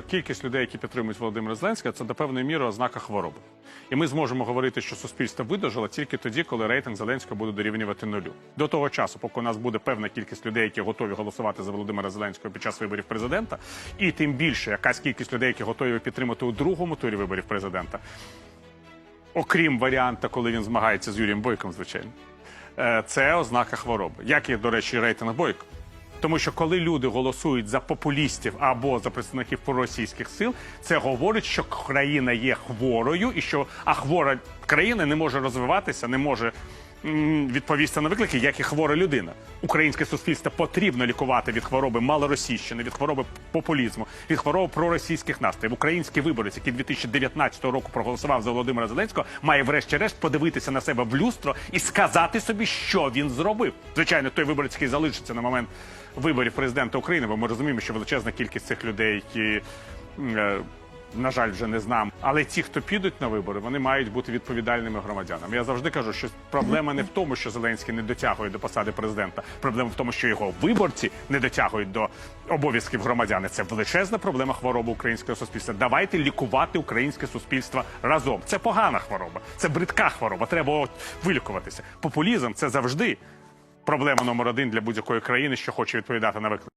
Кількість людей, які підтримують Володимира Зеленського, це до певної міри ознака хвороби. І ми зможемо говорити, що суспільство видожило тільки тоді, коли рейтинг Зеленського буде дорівнювати нулю. До того часу, поки у нас буде певна кількість людей, які готові голосувати за Володимира Зеленського під час виборів президента, і тим більше якась кількість людей, які готові підтримати у другому турі виборів президента, окрім варіанта, коли він змагається з Юрієм Бойком, звичайно, е, це ознака хвороби. Як і, до речі, рейтинг Бойко. Тому що коли люди голосують за популістів або за представників проросійських сил, це говорить, що країна є хворою, і що а хвора країна не може розвиватися, не може відповісти на виклики, як і хвора людина. Українське суспільство потрібно лікувати від хвороби малоросійщини, від хвороби популізму, від хвороби проросійських настроїв. Український виборець, який 2019 року проголосував за Володимира Зеленського, має врешті-решт подивитися на себе в люстро і сказати собі, що він зробив. Звичайно, той виборець, який залишиться на момент виборів президента України, бо ми розуміємо, що величезна кількість цих людей, які. На жаль, вже не знам. Але ті, хто підуть на вибори, вони мають бути відповідальними громадянами. Я завжди кажу, що проблема не в тому, що Зеленський не дотягує до посади президента. Проблема в тому, що його виборці не дотягують до обов'язків громадян. Це величезна проблема хвороби українського суспільства. Давайте лікувати українське суспільство разом. Це погана хвороба, це бридка хвороба. Треба вилікуватися. Популізм це завжди проблема номер один для будь-якої країни, що хоче відповідати на виклик.